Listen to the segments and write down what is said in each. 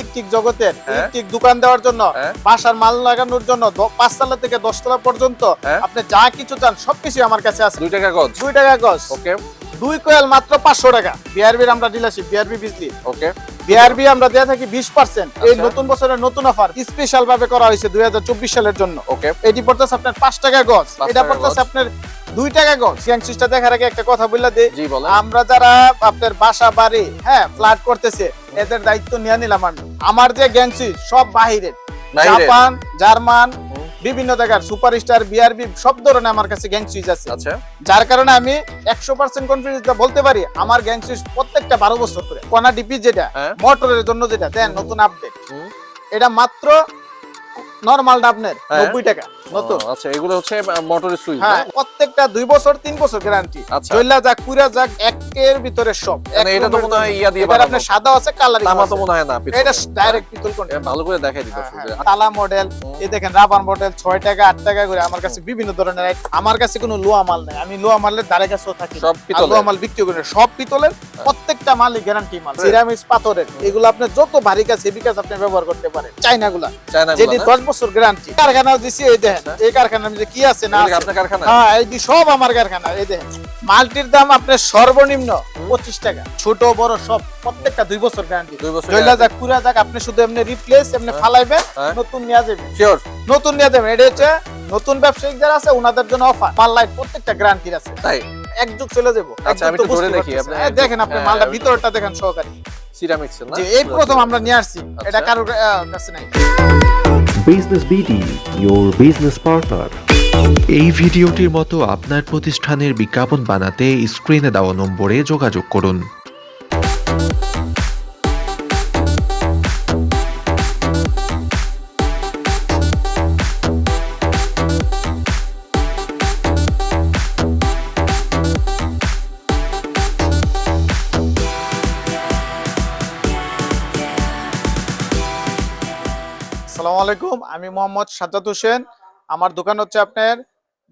Electric জগতের হ্যাঁ। Electric দোকান দেওয়ার জন্য হ্যাঁ। বাসার মাল লাগানোর জন্য পাঁচ পাঁচতলা থেকে দশতলা পর্যন্ত হ্যাঁ। আপনি যা কিছু চান সবকিছু আমার কাছে আছে দুই টাকা গজ দুই টাকা গজ ওকে দুই কোয়েল মাত্র পাঁচশো টাকা। বিআরবির আমরা dealership BRB Bijli okay BRB আমরা দেয়া থাকি বিশ পার্সেন্ট এই আচ্ছা। নতুন বছরের নতুন অফার স্পেশাল ভাবে করা হয়েছে দুই সালের জন্য। ওকে এটি পড়তেছে আপনার পাঁচ টাকা গজ। এটা পড়তেছে আপনার দুই টাকা গজ। দেখার আগে একটা কথা বললা দে। আমরা যারা আপনার বাসা বাড়ি হ্যাঁ ফ্ল্যাট করতেছে এদের দায়িত্ব নিয়ে নিলাম আমি। আমার যে গ্যাংসি সব বাহিরের। Japan German. বিভিন্ন জায়গার সুপারস্টার বিআরবি সব ধরনের আমার কাছে গ্যাং সুইচ আছে। আচ্ছা। যার কারণে আমি একশো পার্সেন্ট কনফিডেন্স বলতে পারি আমার গ্যাং সুইচ প্রত্যেকটা বারো বছর করে কনা ডিপি যেটা হ্যাঁ। মোটরের জন্য যেটা দেন নতুন আপডেট এটা মাত্র নর্মাল ডাবনের হ্যাঁ। নব্বই টাকা। নতুন আচ্ছা এগুলো হচ্ছে মোটরের সুইচ হ্যাঁ প্রত্যেকটা দুই বছর তিন বছর গ্যারান্টি আচ্ছা। যাক পুরা যাক একের ভিতরে সব। মানে এটা তো মনে হয় ইয়া দিয়ে এবার আপনার সাদা আছে কালার তামা তো মনে হয় না এটা ডাইরেক্ট পিতল কোন ভালো করে দেখাই দিতে তালা মডেল এই দেখেন রাবার মডেল ছয় টাকা টাকা করে আমার কাছে বিভিন্ন ধরনের আমার কাছে কোনো লোয়া মাল নেই। আমি লোয়া মালের ধারে কাছেও থাকি সব আর পিতলের। লোয়া মাল বিক্রি করি সব পিতলের প্রত্যেকটা মালই গ্যারান্টি মাল। সিরামিক্স পাথরের এগুলো আপনি যত ভারী কাজ হেভি কাজ আপনি ব্যবহার করতে পারেন। চাইনা গুলা যেটি দশ বছর গ্যারান্টি কারখানা দিছি এই দেখেন এই কারখানার মধ্যে কি আছে না আপনার কারখানা? হ্যাঁ এই সব আমার কারখানা এই দেখেন। মালটির দাম আপনার সর্বনিম্ন পঁচিশ টাকা। ছোট বড় সব প্রত্যেকটা দুই বছর গ্যারান্টি দুই বছর জয়লা যাক পুরা যাক আপনি শুধু এমনি রিপ্লেস এমনি ফালাইবেন হ্যাঁ। নতুন নিয়ে যাবেন। শিওর নতুন নিয়ে যাবেন। এটা হচ্ছে নতুন ব্যবসায়িক যারা আছে ওনাদের জন্য অফার মাল লাইট প্রত্যেকটা গ্যারান্টি আছে। তাই? এক যুগ চলে যাব। আচ্ছা, আমি তো ধরে দেখি, আপনি হ্যাঁ, দেখেন আপনি হ্যাঁ, মালটা ভিতরটা দেখেন সহকারী। সিরামিক্স না? এই প্রথম আমরা নিয়ে আসছি। আচ্ছা। এটা কারোর কাছে নাই। Business BD your business partner এই ভিডিওটির মতো আপনার প্রতিষ্ঠানের বিজ্ঞাপন বানাতে স্ক্রিনে দেওয়া নম্বরে যোগাযোগ করুন। আমি মোহাম্মদ সাজ্জাদ হোসেন। আমার দোকান হচ্ছে আপনার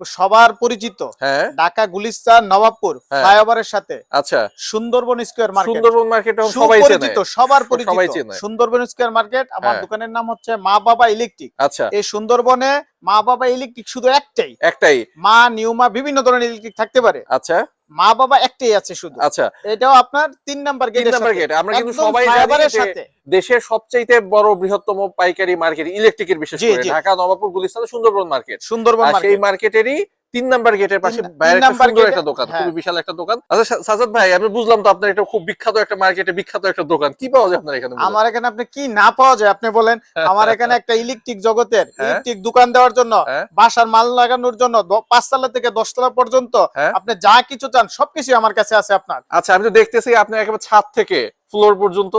সবার পরিচিত। হ্যাঁ। ঢাকা গুলিস্তান নবাবপুর হ্যাঁ। ফ্লাইওভারের সাথে। আচ্ছা। Sundarban square market. Sundarban market সবাই চেনে। সুপরিচিত সবার পরিচিত। সুন্দরবন স্কোয়ার মার্কেট আমার হ্যাঁ। দোকানের নাম হচ্ছে মা বাবা ইলেকট্রিক। আচ্ছা। এই সুন্দরবনে মা বাবা ইলেকট্রিক শুধু একটাই। একটাই। মা নিউমা বিভিন্ন ধরনের ইলেকট্রিক থাকতে পারে। আচ্ছা। মা বাবা একটাই আছে শুধু। আচ্ছা। এটাও আপনার তিন নাম্বার গেট নাম্বার গেট আমরা কিন্তু সবাই জানি সাথে। দেশের সবচাইতে বড় বৃহত্তম পাইকারি মার্কেট ইলেকট্রিকের বিশেষ করে। ঢাকা নবাবপুর গুলিস্তান সুন্দরবন মার্কেট সুন্দরবন মার্কেট সেই মার্কেটেরই তিন নাম্বার গেটের পাশে একটা সুন্দর একটা দোকান হ্যাঁ। খুবই বিশাল একটা দোকান আচ্ছা সাজাদ ভাই আমি বুঝলাম তো আপনার এটা খুব বিখ্যাত একটা মার্কেটে বিখ্যাত একটা দোকান কি পাওয়া যায় আপনার এখানে আমার এখানে আপনি কি না পাওয়া যায় আপনি বলেন আমার এখানে একটা ইলেকট্রিক জগতের হ্যাঁ। ইলেকট্রিক দোকান দেওয়ার জন্য হ্যাঁ। বাসার মাল লাগানোর জন্য পাঁচতলা থেকে দশতলা পর্যন্ত হ্যাঁ। আপনি যা কিছু চান সবকিছু আমার কাছে আছে আপনার আচ্ছা আমি তো দেখতেছি আপনি একেবারে ছাদ থেকে ফ্লোর পর্যন্ত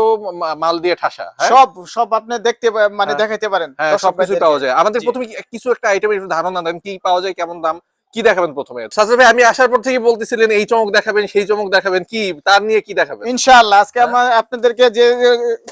মাল দিয়ে ঠাসা হ্যাঁ? সব সব আপনি দেখতে মানে হ্যাঁ। দেখাইতে পারেন হ্যাঁ সবকিছু পাওয়া যায় আমাদের প্রথমে কিছু একটা আইটেমের একটু ধারণা দেন কি পাওয়া যায় কেমন দাম কি দেখাবেন প্রথমে? সাজাদ ভাই আমি আসার পর থেকে বলতেছিলেন এই চমক দেখাবেন সেই চমক দেখাবেন কি? তার নিয়ে কি দেখাবেন? ইনশাআল্লাহ আজকে হ্যাঁ। আমার আপনাদেরকে যে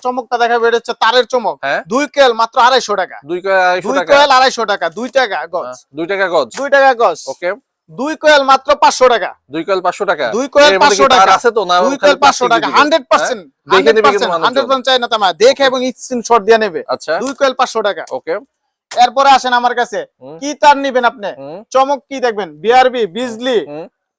চমকটা দেখাবো এটা হচ্ছে তারের চমক। হ্যাঁ। দুই কেল মাত্র আড়াইশো টাকা। দুই কয়েল আড়াইশো দুই টাকা। আড়াইশো টাকা দুই টাকা গজ। হ্যাঁ, দুই টাকা গজ। দুই টাকা গজ। ওকে। দুই কোয়েল মাত্র পাঁচশো টাকা। দুই কয়েল পাঁচশো টাকা। দুই কয়েল 500 তার টাকা। আছে তো না দুই কোয়েল পাঁচশো টাকা। Hundred percent? দেখে নেবে হান্ড্রেড পার্সেন্ট চাই না তামা দেখে এবং স্ক্রিনশট দিয়ে নেবে। আচ্ছা। দুই কোয়েল পাঁচশো টাকা। ওকে। এরপরে আসেন আমার কাছে। কি তার নিবেন আপনি? চমক কি দেখবেন? বিআরবি বিজলি।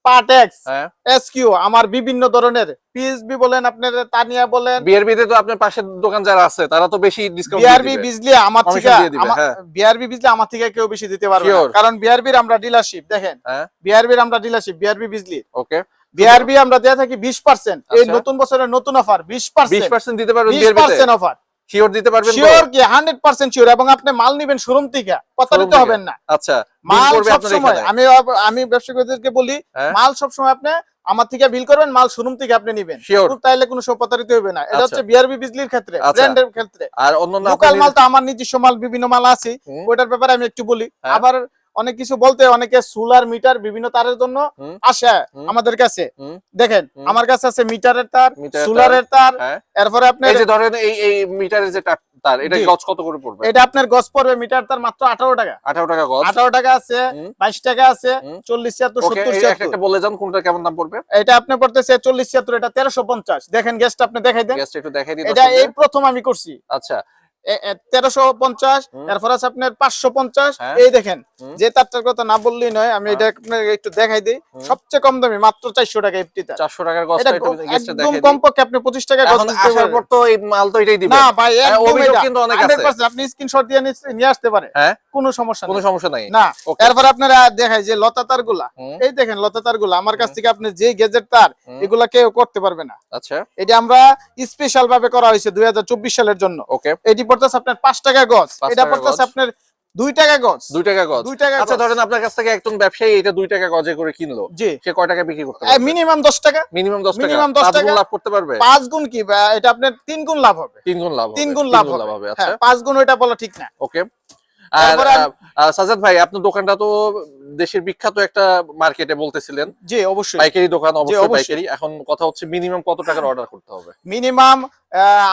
পাটেক্স হ্যাঁ। এসকিউ আমার বিভিন্ন ধরনের। পিএসবি বলেন আপনার তানিয়া বলেন। বিআরবি তে তো আপনার পাশের দোকান যারা আছে তারা তো বেশি ডিসকাউন্ট বিআরবি বিজলি আমার থেকে দিয়ে হ্যাঁ। বিআরবি বিজলি আমার থেকে কেউ বেশি দিতে পারবে না। Sure. কারণ বিআরবির আমরা ডিলারশিপ দেখেন। হ্যাঁ। বিআরবির আমরা dealership BRB Bijli okay BRB আমরা দেয়া থাকি বিশ পার্সেন্ট এই আচ্ছা। নতুন বছরের নতুন অফার বিশ বিশ পার্সেন্ট পার্সেন্ট দিতে পারবেন বিআরবি অফার শিওর দিতে পারবেন শিওর কি হান্ড্রেড পার্সেন্ট শিওর এবং আপনি মাল নেবেন শোরুম থেকে প্রতারিত হবেন না আচ্ছা মাল আমি আমি ব্যবসায়ীদেরকে বলি হ্যাঁ। মাল সবসময় আপনি আমার থেকে বিল করবেন মাল শোরুম থেকে আপনি নিবেন. তাইলে কোনো সব প্রতারিত হবে না এটা আচ্ছা। হচ্ছে বিআরবি বিজলির ক্ষেত্রে আচ্ছা। ব্র্যান্ডের ক্ষেত্রে আর লোকাল মাল তো আমার নিজস্ব মাল বিভিন্ন মাল আছে। ওইটার ব্যাপারে আমি একটু বলি হ্যাঁ। আবার অনেক কিছু বলতে অনেকে সোলার মিটার বিভিন্ন তারের জন্য। আসে আমাদের কাছে। দেখেন আমার কাছে আছে মিটারের তার সোলারের তার হ্যাঁ। এরপরে আপনার এই যে ধরেন এই এই মিটারের যে তার- তার এটা গজ কত করে পড়বে? এটা আপনার গজ পড়বে মিটার তার মাত্র আঠারো টাকা। আঠারো টাকা গজ। আঠারো টাকা আছে টাকা আছে একটা বলে যান কোনটা কেমন দাম পড়বে? এটা আপনি পড়তেছে এটা দেখেন গ্যাসটা আপনি দেখাই দেন। গ্যাসটা একটু দেখাই এটা এই প্রথম আমি করছি। আচ্ছা তেরোশো পঞ্চাশ হুম। এরপর আছে আপনার পাঁচশো পঞ্চাশ। হ্যাঁ। এই দেখেন যে তারটার কথা না বললেই নয় আমি হ্যাঁ। এটা একটু দেখাই দিই। সবচেয়ে কম দামি মাত্র চারশো টাকা এফটি চারশো টাকার গজটা এটা একটু গ্যাসটা একদম দেখাই কম দিই। পক্ষে আপনি পঁচিশ টাকা গজ এখন কিনতে আসার পারবেন। পর তো এই মাল তো এটাই দিবেন না ভাই হ্যাঁ, একদম অভিযোগ এটা। কিন্তু অনেক আছে। আপনি স্ক্রিনশট দিয়ে নিয়ে আসতে পারে কোনো সমস্যা কোনো সমস্যা নাই। না Okay. এরপর আপনারা দেখাই যে লতা তারগুলা এই দেখেন লতা তারগুলা আমার কাছ থেকে আপনি যে গেজেট তার এগুলা কেউ করতে পারবে না। আচ্ছা। এটা আমরা স্পেশাল ভাবে করা হয়েছে দুই হাজার চব্বিশ সালের জন্য। ওকে এটি পড়তেছে আপনার পাঁচ টাকা গজ। এটা পড়তেছে আপনার দুই টাকা গজ। দুই টাকা গজ। দুই টাকা আচ্ছা ধরেন আপনার কাছ থেকে একজন ব্যবসায়ী এটা দুই টাকা গজে করে কিনলো। জি। সে কয় টাকা বিক্রি করতে পারবে? মিনিমাম দশ টাকা। মিনিমাম দশ টাকা। minimum দশ টাকা। লাভ করতে পারবে? পাঁচ গুণ কি? এটা আপনার তিন গুণ লাভ হবে। তিন গুণ লাভ তিন গুণ লাভ হবে। হবে। আচ্ছা। হ্যাঁ, পাঁচ গুণ ওইটা বলা ঠিক না। ওকে। আর সাজাদ ভাই আপনার দোকানটা তো দেশের বিখ্যাত একটা মার্কেটে বলতেছিলেন। জি অবশ্যই। পাইকারি দোকান অবশ্যই অবশ্যই। পাইকারি। এখন কথা হচ্ছে মিনিমাম কত টাকার অর্ডার করতে হবে? মিনিমাম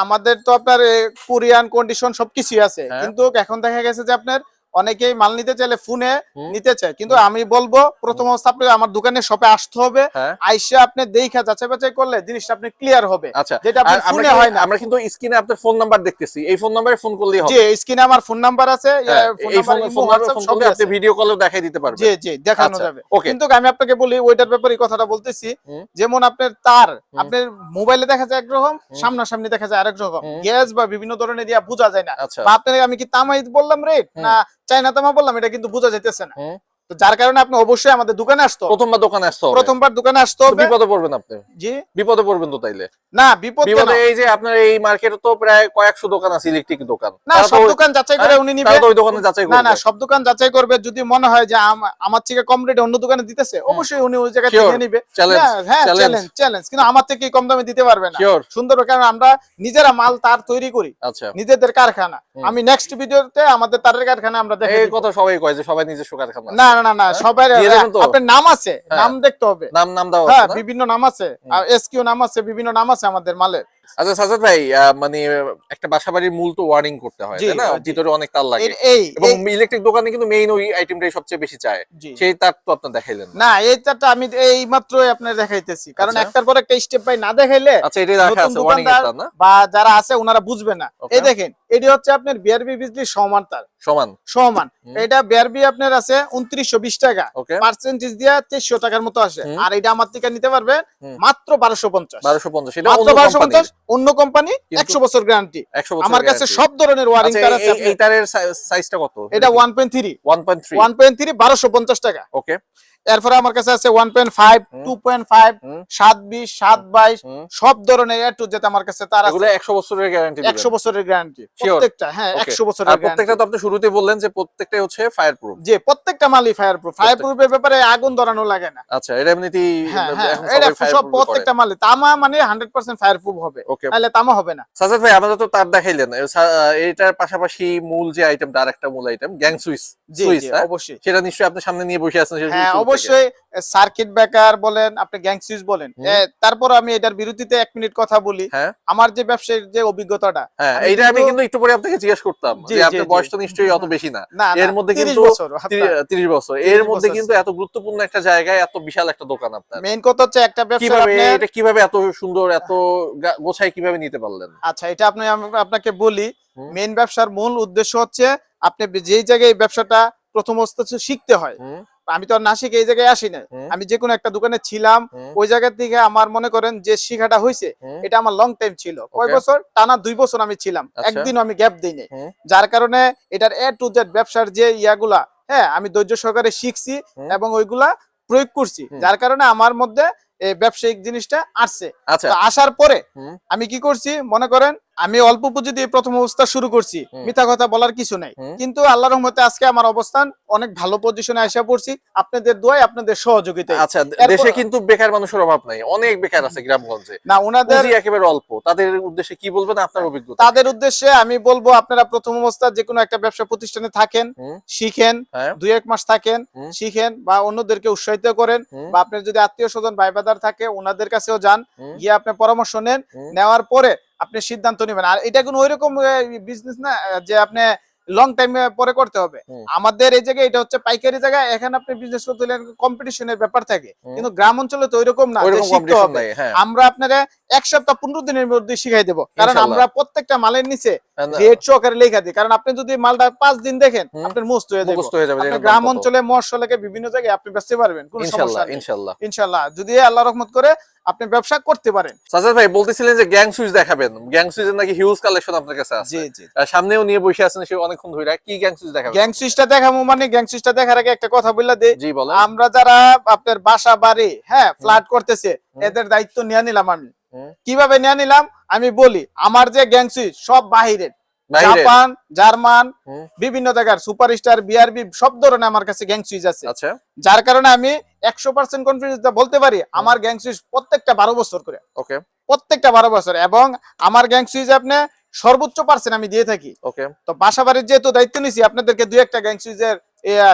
আমাদের তো আপনার কোরিয়ান কন্ডিশন সবকিছুই আছে। হ্যাঁ। কিন্তু এখন দেখা গেছে যে আপনার অনেকেই মাল নিতে চাইলে ফোনে নিতে চায়। কিন্তু আমি বলব প্রথম অবস্থা আপনি আমার দোকানে শপে আসতে হবে। হ্যাঁ। আইসা আপনি দেখা যাচাই বাছাই করলে জিনিসটা আপনি ক্লিয়ার হবে। আচ্ছা। যেটা আপনি ফোনে হয় না। আমরা কিন্তু স্ক্রিনে আপনার ফোন নাম্বার দেখতেছি। এই ফোন নাম্বারে ফোন করলেই হবে। জি স্ক্রিনে আমার ফোন নাম্বার আছে। হ্যাঁ, এই ফোন নাম্বারে ফোন করলে আপনি ভিডিও কলেও দেখাই দিতে পারবেন। জি জি দেখানো আচ্ছা, যাবে। কিন্তু আমি আপনাকে বলি ওইটার ব্যাপারে কথাটা বলতেছি। যেমন আপনার তার আপনার মোবাইলে দেখা যায় একরকম। সামনাসামনি দেখা যায় আরেক রকম। গ্যাস বা বিভিন্ন ধরনের ইয়া বোঝা যায় না। আচ্ছা। বা আপনার আমি কি তামাই বললাম রেট হুম। না চাইনা তামা বললাম এটা কিন্তু বোঝা যাইতেছে না হুম। তো যার কারণে আপনি অবশ্যই আমাদের দোকানে আসতে প্রথমবার দোকানে আসতে প্রথমবার দোকানে আসতে বিপদে পড়বেন আপনি। জি। বিপদে পড়বেন তো তাইলে। না বিপদ বিপদে এই যে আপনার এই মার্কেটে তো প্রায় কয়েকশো দোকান আছে ইলেকট্রিক দোকান। না সব দোকান যাচাই করে হ্যাঁ, উনি নিবে। ওই দোকানে যাচাই করবে না সব দোকান যাচাই করবে। যদি মনে হয় যে আমার থেকে কম রেটে অন্য দোকানে দিতেছে অবশ্যই উনি ওই জায়গা. থেকে নিবে। চ্যালেঞ্জ হ্যাঁ, চ্যালেঞ্জ চ্যালেঞ্জ কিন্তু আমার থেকে কম দামে দিতে পারবে না। সুন্দর কারণ আমরা নিজেরা মাল তার তৈরি করি। আচ্ছা। নিজেদের কারখানা। আমি নেক্সট ভিডিওতে আমাদের তারের কারখানা আমরা দেখে এই কথা সবাই কয় যে সবাই নিজস্ব কারখানা। না না না না সবাই দিয়ে দেবেন তো? আপনার নাম আছে। নাম দেখতে হবে। নাম নাম দেওয়া হ্যাঁ বিভিন্ন নাম আছে। আর এসকিউ নাম আছে বিভিন্ন নাম আছে আমাদের আচ্ছা সাজাদ ভাই মানে একটা মূল তো করতে হয় তাই না? ভিতরে অনেক তার লাগে। এই এবং ইলেকট্রিক দোকানে কিন্তু মেইন ওই আইটেমটাই সবচেয়ে বেশি চায়। সেই তার তো দেখাইলেন না। এই চারটা আমি এই মাত্রই আপনার দেখাইতেছি। কারণ আচ্ছা। একটার পর একটা স্টেপ বাই না দেখাইলে আচ্ছা রাখা আছে না? বা যারা আছে ওনারা বুঝবে না. এই দেখেন এটি হচ্ছে আপনার বিআরবি বিজলি সমান তার। সমান। সমান। এটা বিআরবি আপনার আছে উনত্রিশশো বিশ টাকা। পার্সেন্টেজ দিয়া তেইশশো টাকার মতো আসে। আর এটা আমার থেকে নিতে পারবেন হুম। মাত্র বারোশো পঞ্চাশ। বারোশো পঞ্চাশ। মাত্র অন্য বারোশো পঞ্চাশ অন্য কোম্পানি একশো বছর গ্যারান্টি একশো আমার কাছে সব ধরনের ওয়ারিং আচ্ছা, তার আছে এই- এই তারের সাইজটা কত? এটা one point three one point three one point three বারোশো পঞ্চাশ টাকা। ওকে। এরপরে আমার কাছে আছে one point five. Two point five. সাত বিশ সাত বাইশ। সব ধরনের এ টু যেটা আমার কাছে তার আছে। এগুলো একশো বছরের গ্যারান্টি একশো বছরের গ্যারান্টি প্রত্যেকটা হ্যাঁ. একশো বছরের প্রত্যেকটা তো আপনি শুরুতে বললেন যে প্রত্যেকটাই হচ্ছে ফায়ার প্রুফ যে প্রত্যেকটা মালই ফায়ার প্রুফ ফায়ার প্রুফের ব্যাপারে আগুন ধরানো লাগে না। আচ্ছা এটা এমনিতেই হ্যাঁ হ্যাঁ এটা সব প্রত্যেকটা মালই। তামা মানে হান্ড্রেড পার্সেন্ট ফায়ার প্রুফ হবে তাহলে তামা হবে না। সাজাদ ভাই আমাদের তো তার দেখাইলেন। এটার পাশাপাশি মূল যে আইটেমটা আর একটা মূল আইটেম গ্যাং সুইচ সুইচ? অবশ্যই। সেটা নিশ্চয়ই আপনার সামনে নিয়ে বসে আছেন হ্যাঁ। অবশ্যই সার্কিট ব্রেকার বলেন আপনি গ্যাং সুইচ বলেন। তারপর আমি এটার বিরুদ্ধে এক মিনিট কথা বলি। হ্যাঁ। আমার যে ব্যবসায়িক যে অভিজ্ঞতাটা হ্যাঁ আমি এইটা আমি কিন্তু- একটু পরে আপনাকে জিজ্ঞেস করতাম যে আপনার বয়স তো নিশ্চয়ই অত বেশি না। এর মধ্যে কিন্তু বছর তিরিশ বছর। এর মধ্যে কিন্তু এত গুরুত্বপূর্ণ একটা জায়গায় এত বিশাল একটা দোকান আপনার। মেইন কথা হচ্ছে একটা ব্যবসা কীভাবে এটা কীভাবে এত সুন্দর এত গোছায় কীভাবে নিতে পারলেন? আচ্ছা এটা আপনি আপনাকে বলি মেইন ব্যবসার মূল উদ্দেশ্য হচ্ছে আপনি যেই জায়গায় ব্যবসাটা প্রথম অবস্থা শিখতে হয়। আমি তো আর না শিখে এই জায়গায় আসি না আমি যে কোনো একটা দোকানে ছিলাম ওই জায়গা থেকে আমার মনে করেন যে শিখাটা হয়েছে এটা আমার লং টাইম ছিল। কয় বছর? টানা দুই বছর আমি ছিলাম। আচ্ছা। একদিনও আমি গ্যাপ দিইনি। যার কারণে এটার এ টু জেড ব্যবসার যে ইয়াগুলা হ্যাঁ আমি ধৈর্য সহকারে শিখছি এবং ওইগুলা প্রয়োগ করছি। যার কারণে আমার মধ্যে ব্যবসায়িক জিনিসটা আসছে। আচ্ছা। আসার পরে আমি কি করছি? মনে করেন আমি অল্প পুঁজি দিয়ে প্রথম অবস্থা শুরু করছি। মিথ্যা কথা বলার কিছু নাই। কিন্তু আল্লাহর রহমতে আজকে আমার অবস্থান অনেক ভালো পজিশনে আসা পড়ছি। আপনাদের দোয়ায় আপনাদের সহযোগিতায়। আচ্ছা দেশে কিন্তু বেকার মানুষের অভাব নাই। অনেক বেকার আছে গ্রামগঞ্জে। না ওনাদের একেবারে অল্প। তাদের উদ্দেশ্যে কি বলবেন? আপনার অভিজ্ঞতা। তাদের উদ্দেশ্যে আমি বলব আপনারা প্রথম অবস্থা যে কোনো একটা ব্যবসা প্রতিষ্ঠানে থাকেন শিখেন হ্যাঁ। দুই এক মাস থাকেন শিখেন বা অন্যদেরকে উৎসাহিত করেন বা আপনার যদি আত্মীয় স্বজন ভাই বাদার থাকে ওনাদের কাছেও যান গিয়ে আপনি পরামর্শ নেন। নেওয়ার পরে আপনি সিদ্ধান্ত নেবেন। আর এটা কোনো ওইরকম বিজনেস না যে আপনি লং টাইম পরে করতে হবে। আমাদের এই জায়গায় এটা হচ্ছে পাইকারি জায়গা এখানে আপনি বিজনেস করতে হলে কম্পিটিশনের ব্যাপার থাকে। কিন্তু গ্রাম অঞ্চলে তো ওইরকম না শিখতে হবে। হ্যাঁ। আমরা আপনারা এক সপ্তাহ পনেরো দিনের মধ্যে শিখাই দেবো। কারণ আমরা প্রত্যেকটা মালের নিচে রেট সহকারে লেখা দিই। কারণ আপনি যদি মালটা পাঁচ দিন দেখেন। আপনার মুস্ত হয়ে যাবে গ্রাম অঞ্চলে মশলাকে বিভিন্ন জায়গায় আপনি বেচতে পারবেন কোনো সমস্যা ইনশাল্লাহ। ইনশাল্লাহ। যদি আল্লাহ রহমত করে আপনি ব্যবসা করতে পারেন। সাজাদ ভাই বলতেছিলেন যে গ্যাং সুইচ দেখাবেন। গ্যাং সুইচের নাকি হিউজ কালেকশন আপনার কাছে আছে। জি জি। সামনেও নিয়ে বসে আছেন সে অনেকক্ষণ ধরে। কি গ্যাং সুইচ দেখাবেন? গ্যাং সুইচটা দেখাবো মানে গ্যাং সুইচটা দেখার আগে একটা কথা বললা দে জি বলেন। আমরা যারা আপনার বাসা বাড়ি হ্যাঁ ফ্ল্যাট করতেছে এদের দায়িত্ব নিয়ে নিলাম আমি। কীভাবে নিয়ে নিলাম? আমি বলি আমার যে গ্যাং সুইচ সব বাহিরের। বাইরে জাপান জার্মান বিভিন্ন জায়গার সুপারস্টার বিআরবি সব ধরনের আমার কাছে গ্যাং সুইচ আছে। আচ্ছা। যার কারণে আমি একশো পার্সেন্ট কনফিডেন্স বলতে পারি আমার গ্যাং সুইচ প্রত্যেকটা বারো বছর করে। ওকে প্রত্যেকটা বারো বছর। এবং আমার গ্যাং সুইচ আপনি সর্বোচ্চ পার্সেন্ট আমি দিয়ে থাকি। ওকে তো বাসা বাড়ির যেহেতু দায়িত্ব নিছি আপনাদেরকে দুই একটা গ্যাং সুইচের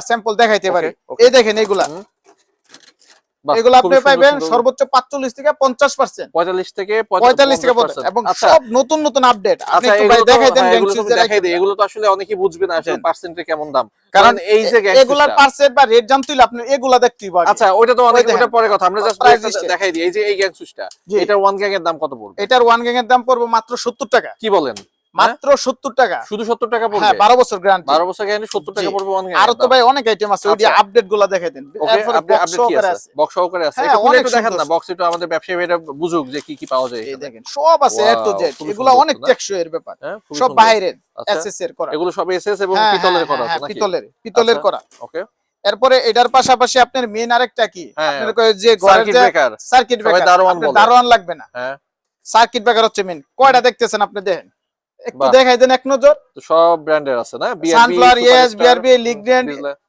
স্যাম্পল দেখাইতে পারি। এই দেখেন এগুলা। এগুলো আপনি পাইবেন সর্বোচ্চ পাঁচচল্লিশ থেকে পঞ্চাশ পার্সেন্ট পঁয়তাল্লিশ থেকে পঁয়তাল্লিশ থেকে এবং আচ্ছা। সব নতুন নতুন আপডেট আপনি আচ্ছা দেখাই দেন হ্যাঁ, দেখাই দিই এগুলো তো আসলে অনেকেই বুঝবে না আসলে। পার্সেন্টের কেমন দাম। কারণ এই যে এগুলার পার্সেন্ট বা রেট জানতে হলে আপনি এগুলা দেখতেই আচ্ছা ওইটা তো অনেক ওটা পরে কথা আমরা জাস্ট এ। দেখাই দিই। এই যে এই গ্যাং সুইচটা। এটার ওয়ান গ্যাং এর দাম কত পড়বে? এটার ওয়ান গ্যাং এর দাম পড়বে মাত্র সত্তর টাকা। কি বলেন? মাত্র সত্তর টাকা। শুধু সত্তর টাকা হ্যাঁ পড়বে বারো বছর গ্যারান্টি বারো বছর গ্যারান্টি সত্তর টাকা জি। পড়বে গ্যাং আরও তো ভাই অনেক আইটেম আছে ওই যে আচ্ছা। আপডেটগুলা দেখাই দেন। কি আছে? আছে। বক্স সহকারে আছে। হ্যাঁ, এটা খুলে অনেক একটু দেখান না বক্স একটু আমাদের ব্যবসায়ীরা বুঝুক যে কি কি পাওয়া যায় এই দেখেন সব আছে এ টু Wow, জেড খুবই এগুলা অনেক টেকসই এর ব্যাপার। হ্যাঁ সব বাইরের আচ্ছা এসএস এর করা। এগুলো সব এসএস এবং হ্যাঁ, পিতলের হ্যাঁ, করা হ্যাঁ, আছে নাকি? পিতলের পিতলের আচ্ছা। করা। ওকে এরপরে এটার পাশাপাশি আপনার মেন আরেকটা কি? হ্যাঁ। আপনার যে ঘরের সার্কিট যে ব্রেকার সার্কিট ব্রেকার দারোয়ান লাগবে না। হ্যাঁ। সার্কিট ব্রেকার হচ্ছে মেন কয়টা দেখতেছেন আপনি দেখেন? একটু দেখাই দেন এক নজর। সব ব্র্যান্ডের আছে না? সানফ্লাওয়ার ইয়েস বিআরবি লিগডেন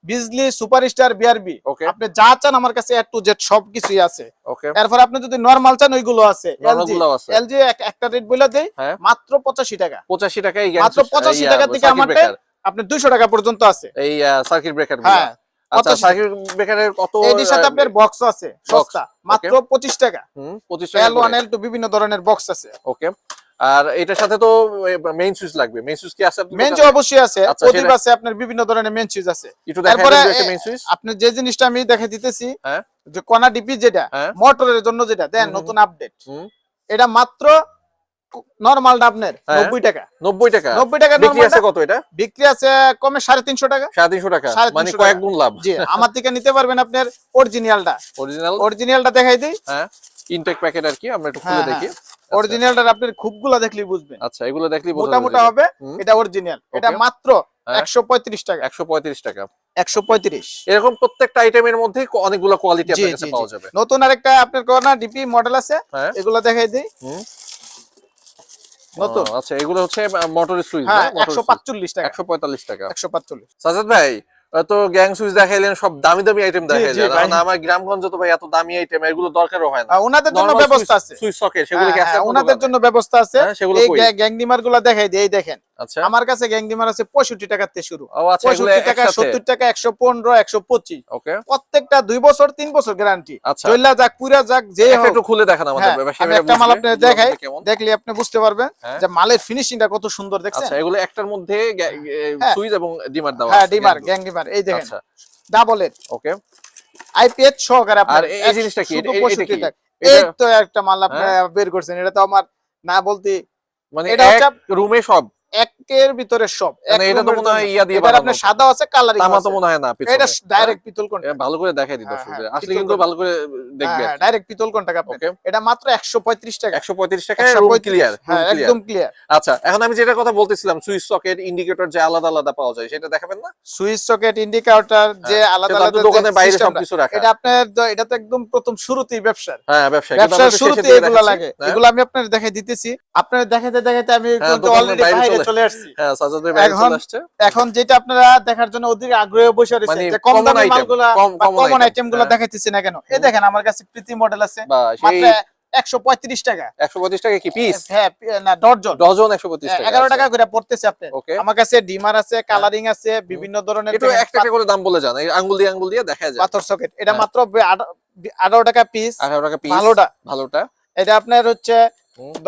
বিজলা সুপারস্টার বিআরবি ওকে আপনি যা চান আমার কাছে এ টু জেড সব কিছুই আছে। ওকে এরপর আপনি যদি নরমাল চান ওইগুলো আছে। এলজি এলজি একটা রেট বলে দেই হ্যাঁ। মাত্র পঁচাশি টাকা। 85 টাকায় মাত্র 85 টাকা থেকে আমারটা আপনি দুইশো টাকা পর্যন্ত আছে। এই সার্কিট ব্রেকার হ্যাঁ আচ্ছা 85 সার্কিট ব্রেকারের কত এটির সাথে আপনার বক্স আছে সস্তা। মাত্র পঁচিশ টাকা। হুম 25 টাকা এল ওয়ান এল টু বিভিন্ন ধরনের বক্স আছে। ওকে আর এটার সাথে তো মেইন সুইচ লাগবে। মেইন সুইচ কি আছে মেন দোকানে? অবশ্যই আছে আচ্ছা, প্রদীপ আছে আপনার বিভিন্ন ধরনের মেন সুইচ আছে। তারপরে মেইন সুইচ আপনি যে জিনিসটা আমি দেখে দিতেছি হ্যাঁ। যে কণা ডিপি যেটা হ্যাঁ। মোটরের জন্য যেটা দেন নতুন আপডেট এটা মাত্র নর্মালটা আপনার হ্যাঁ। নব্বই টাকা। 90 টাকা। নব্বই টাকা বিক্রি আছে কত এটা? বিক্রি আছে কমে সাড়ে তিনশো টাকা। 350 টাকা। মানে কয়েক। গুণ লাভ। জি আমার থেকে নিতে পারবেন আপনার অরিজিনালটা অরিজিনাল অরিজিনালটা দেখাই দিই। হ্যাঁ। ইনটেক প্যাকেট আর কি আমরা একটু খুলে হ্যাঁ, দেখি। অরিজিনালটার আপনার খুবগুলা দেখলেই বুঝবেন। আচ্ছা এগুলো দেখলেই মোটা মোটা হবে এটা অরিজিনাল এটা মাত্র হ্যাঁ। একশো পঁয়ত্রিশ টাকা। 135 টাকা। একশো পঁয়ত্রিশ। এরকম প্রত্যেকটা আইটেমের মধ্যে অনেকগুলো কোয়ালিটি আপনার কাছে পাওয়া যাবে। নতুন আরেকটা আপনার কোনা ডিপি মডেল আছে। হ্যাঁ। এগুলো দেখাই দিই। নতুন। আচ্ছা এগুলো হচ্ছে মোটরের সুইচ হ্যাঁ একশো পাঁচচল্লিশ টাকা। একশো পঁয়তাল্লিশ টাকা। একশো পাঁচচল্লিশ। সাজাদ ভাই তো গ্যাং সুইচ দেখাইলেন সব দামি দামি আইটেম দেখাইলেন। আমার গ্রামগঞ্জে তো ভাই এত দামি আইটেম এগুলো দরকারও হয় না। ওনাদের জন্য ব্যবস্থা আছে। সুইচ সকেট সেগুলো কি হ্যাঁ, আছে হ্যাঁ, ওনাদের জন্য ব্যবস্থা আছে। হ্যাঁ, সেগুলো এই কই? গ্যাংডিমারগুলা দেখাই দিই দেখেন। আচ্ছা। আমার কাছে গ্যাংডিমার আছে পঁয়ষট্টি টাকার থেকে শুরু। ও আচ্ছা এগুলো পঁয়ষট্টি টাকা একসাথে। সত্তর টাকা একশো পনেরো একশো পঁচিশ। ওকে প্রত্যেকটা দুই বছর তিন বছর গ্যারান্টি আচ্ছা। চল্লা যাক পুরা যাক যে একটা হোক। একটু খুলে দেখান আমাদের হ্যাঁ, আমি একটা মাল এগুলোর দেখাই। দেখলে আপনি বুঝতে পারবেন হ্যাঁ। যে মালের ফিনিশিংটা কত সুন্দর দেখছেন? আচ্ছা এগুলো একটার মধ্যে হ্যাঁ। সুইচ এবং ডিমার দেওয়া হ্যাঁ ডিমার গ্যাং গ্যাং ডিমার এই। দেখেন ডাবল ডাবলের ওকে আইপিএস সহকারে আপনার এই- এই জিনিসটা কি? এটা- এটা 65 কি? এই তো একটা মাল আপনি বের করছেন এটা তো আমার না বলতে মানে এটা রুমে সব একের ভিতরে সব। মানে এটা তো মনে হয় ইয়া দিয়ে বানানো। আপনার সাদা আছে কালারিং তামা তো মনে হয় না এটা ডাইরেক্ট পিতল কোন হ্যাঁ, ভালো করে দেখাই দিই হ্যাঁ, দর্শকদের। হ্যাঁ, আসলে কিন্তু ভালো করে দেখবে ডাইরেক্ট পিতল আপনি? এটা মাত্র একশো পঁয়ত্রিশ টাকা। একশো পঁয়ত্রিশ টাকায় রুম ক্লিয়ার হ্যাঁ একদম ক্লিয়ার আচ্ছা এখন আমি যেটা কথা বলতেছিলাম সুইচ সকেট ইন্ডিকেটর যে আলাদা আলাদা পাওয়া যায় সেটা দেখাবেন না? সুইচ সকেট ইন্ডিকেটর যে আলাদা আলাদা দোকানের বাইরে টা, সবকিছু রাখা। এটা আপনার এটা তো একদম প্রথম শুরুতেই ব্যবসার। হ্যাঁ ব্যবসা ব্যবসার শুরুতে এগুলো লাগে। হ্যাঁ? এগুলো আমি আপনার দেখাই দিতেছি। আপনার দেখাতে দেখাতে আমি হ্যাঁ, অলরেডি বাইরে চলে আসছি হ্যাঁ সাজাদ ভাই এখন আসছে। এখন যেটা আপনারা দেখার জন্য অধিক আগ্রহ বসে রয়েছে মানে যে কম মালগুলা কমন হ্যাঁ। দেখাইতেছি না কেন? এই দেখেন আমার কাছে প্রীতি মডেল আছে মাত্র টাকা। কি পিস হ্যাঁ না ডর্জন ডজন পঁচিশ টাকা করে পড়তেছে আপনি আমার কাছে ডিমার আছে কালারিং আছে বিভিন্ন ধরনের একটু একটা করে দাম বলে যান আঙ্গুল দিয়ে আঙ্গুল দিয়ে দেখা যায়। পাথর সকেট এটা। মাত্র বে- আঠারো- আঠারো টাকা পিস আঠারো টাকা পিস ভালোটা। ভালোটা। এটা আপনার হচ্ছে।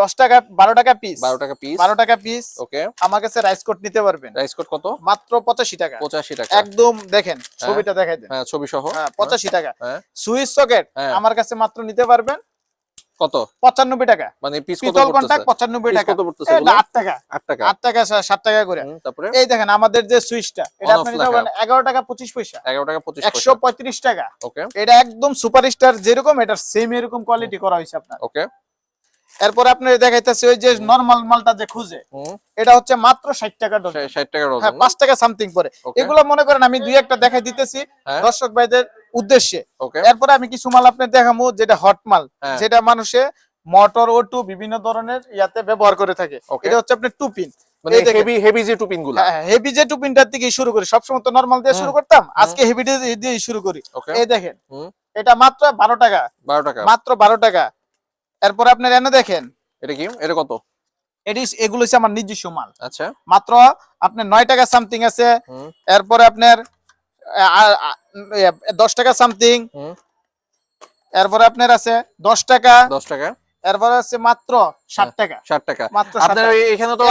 দশ টাকা বারো টাকা পিস বারো টাকা পিস বারো টাকা পিস ওকে। আমার কাছে রাইস কোট নিতে পারবেন। রাইস কোট কত? মাত্র পঁচাশি টাকা। পঁচাশি টাকা। একদম দেখেন ছবিটা দেখাই দেন। হ্যাঁ ছবি সহ। হ্যাঁ পঁচাশি টাকা। হ্যাঁ। সুইচ সকেট হ্যাঁ। আমার কাছে মাত্র নিতে পারবেন। কত? পঁচানব্বই টাকা। মানে পিতল পঁচানব্বই টাকা? আট টাকা। আট টাকা। আট টাকা সাত টাকা করে। তারপরে? এই দেখেন আমাদের যে সুইচটা এটা আপনি এগারো টাকা পঁচিশ পয়সা। এগারো টাকা পঁচিশ একশো পঁয়ত্রিশ টাকা। ওকে। এটা একদম সুপার স্টার যেরকম এটা সেম এরকম কোয়ালিটি করা হয়েছে আপনার। ওকে। এরপর আপনি দেখাইতেছে ওই যে নরমাল মালটা যে খুঁজে এটা হচ্ছে মাত্র ষাট টাকা ডজন ষা- ষাট টাকা হ্যাঁ পাঁচ টাকা সামথিং পরে এগুলো মনে করেন আমি দুই একটা দেখাই দিতেছি হ্যাঁ। দর্শক ভাইদের উদ্দেশ্যে। এরপরে আমি কিছু মাল আপনার দেখাবো যেটা হট মাল হ্যাঁ। যেটা মানুষে মোটর ও টু বিভিন্ন ধরনের ইয়াতে ব্যবহার করে থাকে। এটা হচ্ছে আপনার টুপিন মানে হেভি হেভি যে টুপিনগুলা। হেভি যে টুপিনটার থেকে শুরু করি। সবসময় তো নর্মাল দিয়ে শুরু করতাম আজকে হেভি দিয়ে শুরু করি। এই দেখেন। এটা মাত্র বারো টাকা। বারো টাকা। মাত্র বারো টাকা। এরপর আপনার এনে দেখেন। এটা কি? এটা কত? এটি এগুলো হচ্ছে আমার নিজস্ব মাল। আচ্ছা। মাত্র আপনার নয় টাকা সামথিং আছে। এরপরে আপনার ইয়ে, দশ টাকা সামথিং এরপরে আপনার আছে দশ টাকা। দশ টাকা। এরপরে আছে মাত্র ষাট টাকা। ষাট টাকা। মাত্র আপনার এখানে তো